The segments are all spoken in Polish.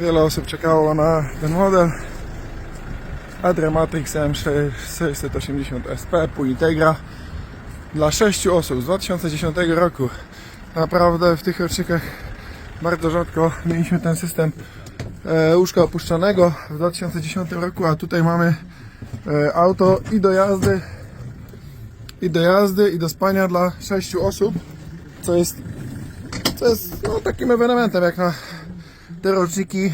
Wiele osób czekało na ten model. Adrematrix M680 SP pół Integra dla 6 osób z 2010 roku. Naprawdę w tych rocznikach bardzo rzadko mieliśmy ten system e, łóżka opuszczonego w 2010 roku, a tutaj mamy e, auto i do jazdy, i do jazdy, i do spania dla 6 osób, co jest, co jest no, takim ewenementem jak na te roczniki,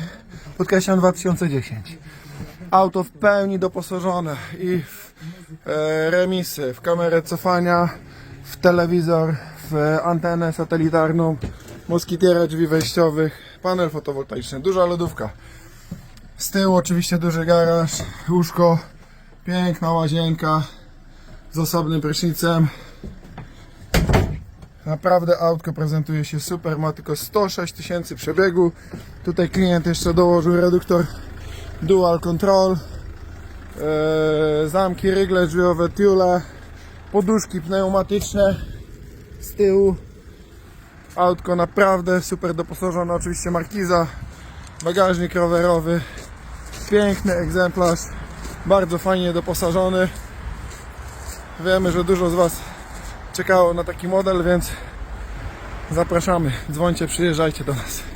podkreślam 2010. Auto w pełni doposażone i w e, remisy, w kamerę cofania, w telewizor, w antenę satelitarną, moskitierę drzwi wejściowych, panel fotowoltaiczny, duża lodówka. Z tyłu oczywiście duży garaż, łóżko, piękna łazienka z osobnym prysznicem. Naprawdę autko prezentuje się super, ma tylko 106 tysięcy przebiegu. Tutaj klient jeszcze dołożył reduktor dual control, e, zamki rygle drzwiowe, tiule, poduszki pneumatyczne z tyłu. Autko naprawdę super doposażone, oczywiście markiza, bagażnik rowerowy, piękny egzemplarz, bardzo fajnie doposażony. Wiemy, że dużo z Was czekało na taki model, więc zapraszamy. Dzwońcie, przyjeżdżajcie do nas.